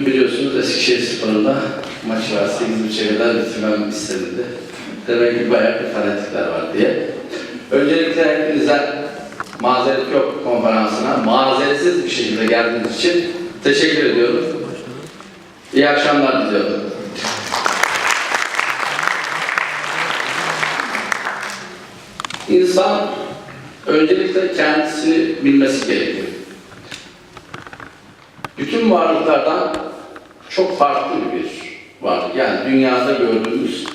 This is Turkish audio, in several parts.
Biliyorsunuz Eskişehir Spor'unda maç var. 8.30'a kadar bitirmem istenildi. Demek ki bayağı bir fanatikler var diye. Öncelikle hepinize mazeret yok konferansına mazeretsiz bir şekilde geldiğiniz için teşekkür ediyorum. İyi akşamlar diliyorum. İnsan öncelikle kendisini bilmesi gerekiyor. Bütün varlıklardan çok farklı bir varlık. Yani dünyada gördüğümüz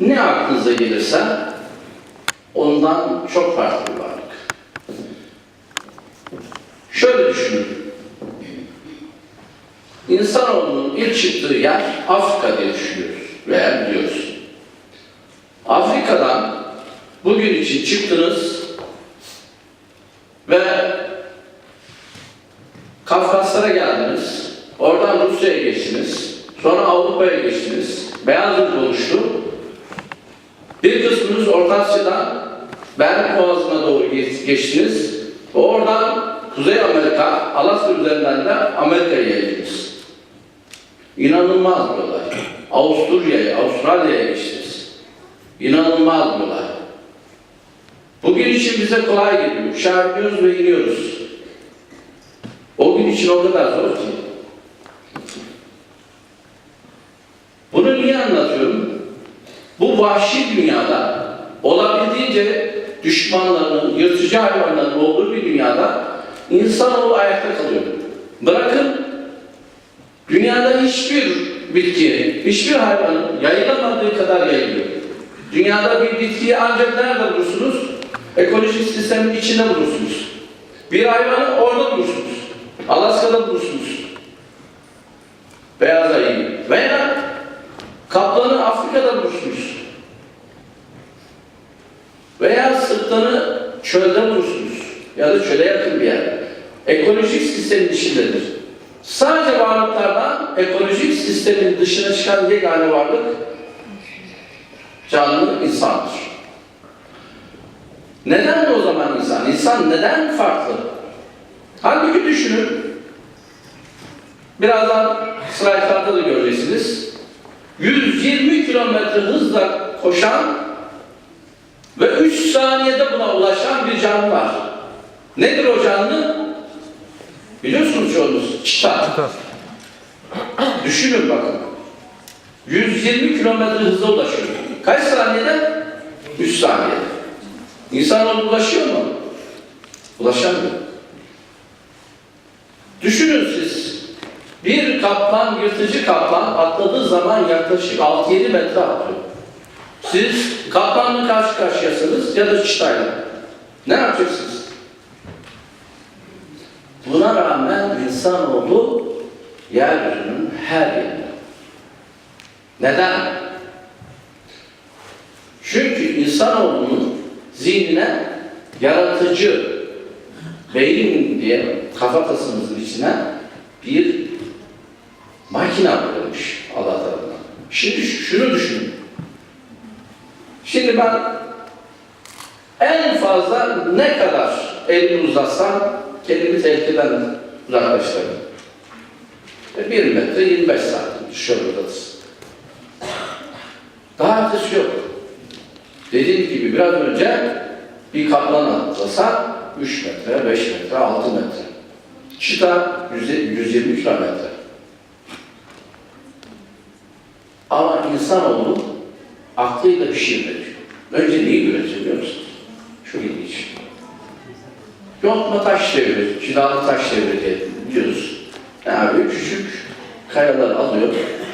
ne aklınıza gelirse ondan çok farklı bir varlık. Şöyle düşünün. İnsanoğlunun ilk çıktığı yer Afrika diye düşünüyoruz veya biliyoruz. Afrika'dan bugün için çıktınız ve Kafkaslara geldiniz, oradan Rusya'ya geçtiniz, sonra Avrupa'ya geçtiniz, beyaz yurt oluştu. Bir kısmınız Orta Asya'dan Berk Boğazı'na doğru geç- geçtiniz, oradan Kuzey Amerika, Alaska üzerinden de Amerika'ya geldiniz. İnanılmaz bir olay. Avusturya'ya, Avustralya'ya geçtiniz. İnanılmaz bir olay. Bugün için bize kolay geliyor. Uçağa ve iniyoruz. O gün için o kadar zor ki. Bu vahşi dünyada olabildiğince düşmanlarının, yırtıcı hayvanların olduğu bir dünyada insanoğlu ayakta kalıyor. Bırakın dünyada hiçbir bitki, hiçbir hayvanın yayılamadığı kadar yayılıyor. Dünyada bir bitkiyi ancak nerede bulursunuz? Ekolojik sistemin içinde bulursunuz. Bir hayvanı orada bulursunuz. Alaska'da bulursunuz. Beyaz ayı. Veya kaplanı Afrika'da bulursunuz. Veya sırtlanı çölde bulursunuz. Ya da çöle yakın bir yer. Ekolojik sistemin içindedir. Sadece varlıklardan ekolojik sistemin dışına çıkan yegane varlık canlı insandır. Neden o zaman insan? İnsan neden farklı? Halbuki düşünün. Birazdan slaytlarda da göreceksiniz. 120 kilometre hızla koşan ve 3 saniyede buna ulaşan bir canlı var. Nedir o canlı? Biliyorsunuz çoğunuz. Çita. Düşünün bakın. 120 kilometre hızla ulaşıyor. Kaç saniyede? 3 saniyede. İnsanoğlu ulaşıyor mu? Ulaşamıyor. Düşünün siz. Bir kaplan, yırtıcı kaplan atladığı zaman yaklaşık 6-7 metre atlıyor. Siz kaplanla karşı karşıyasınız ya da çitayla. Ne yapacaksınız? Buna rağmen insanoğlu yeryüzünün her yerinde. Neden? Çünkü insanoğlunun zihnine yaratıcı beyin diye kafatasımızın içine bir makine koymuş Allah tarafından. Şimdi şu- şunu düşünün. Şimdi ben en fazla ne kadar elimi uzatsam kendimi tehlikeden uzaklaştırırım. E, Bir metre 25 santim şöyle uzatırsın. Daha ötesi yok. Dediğim gibi biraz önce bir kaplan atlasa 3 metre, 5 metre, 6 metre. Çita 100 120 kilometre. Ama insanoğlu aklıyla bir şey. Önce neyi üretiyor biliyor musunuz? Şu ilginç. Yontma taş devri, cilalı taş devri diye biliyoruz. Yani küçük kayalar alıyor,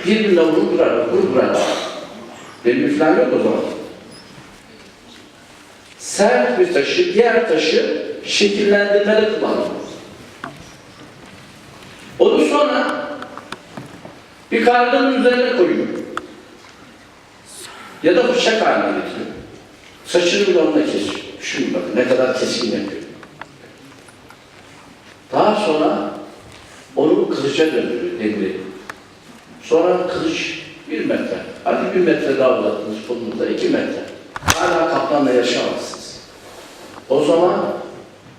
birbirine vurup durar, vurup durar. Demir falan yok o zaman. Sert bir taşı, diğer taşı şekillendirmeli kullanıyor. Onu sonra bir karganın üzerine koyuyor. Ya da bıçak haline getiriyor. Saçını bile onunla kesiyor. Düşünün bakın ne kadar keskin yapıyor. Daha sonra onu kılıca döndürüyor demiri. Sonra kılıç bir metre. Hadi bir metre daha uzattınız kolunuzda iki metre. Hala kaplanla yaşamazsınız. O zaman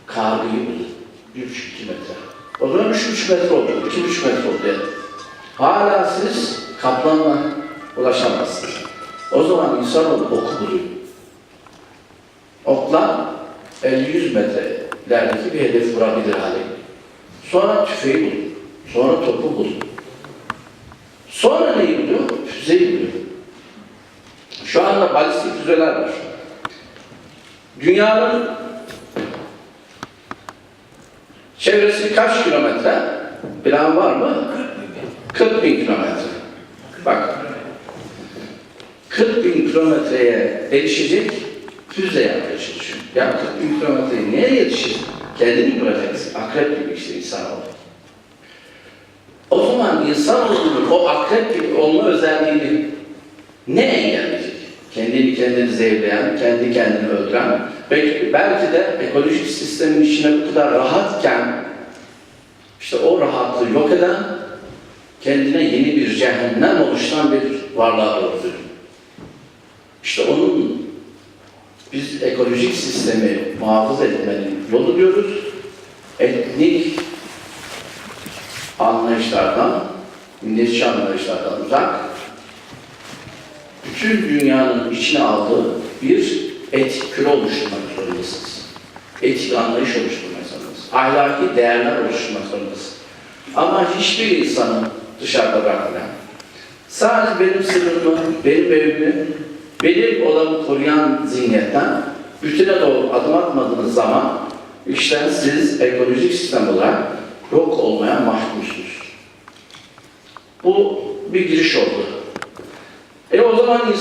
kargıyı bulun. Bir buçuk iki metre. O zaman üç buçuk metre oldu. iki buçuk metre oldu yani. Hala siz kaplanla ulaşamazsınız. O zaman insanoğlu oku buluyor. Okla 50-100 metrelerdeki bir hedef vurabilir hale. Sonra tüfeği buluyor. Sonra topu buluyor. Sonra neyi buluyor? Füzeyi buluyor. Şu anda balistik füzeler var. Dünyanın çevresi kaç kilometre? Plan var mı? 40 bin kilometre. Bak, 40 bin kilometreye erişecek füze yapmaya. Ya 40 bin kilometreye neye yetişir? Kendini bırakacaksın. Akrep gibi işte insanoğlu. O zaman insanoğlunun o akrep gibi olma özelliğini ne engelleyecek? Kendini kendini zehirleyen, kendi kendini öldüren, belki, belki de ekolojik sistemin içine bu kadar rahatken işte o rahatlığı yok eden, kendine yeni bir cehennem oluşturan bir varlığa doğru dönüyor. Ekolojik sistemi muhafaza etmenin yolu diyoruz. Etnik anlayışlardan, milliyetçi anlayışlardan uzak, bütün dünyanın içine aldığı bir etik küre oluşturmak zorundasınız. Etik anlayış oluşturmak zorundasınız. Ahlaki değerler oluşturmak zorundasınız. Ama hiçbir insanı dışarıda bırakmayan, sadece benim sırrımı, benim evimi, benim odamı koruyan zihniyetten bütüne doğru adım atmadığınız zaman işte siz ekolojik sistem olarak yok olmaya mahkumsunuz. Bu bir giriş oldu. E o zaman insan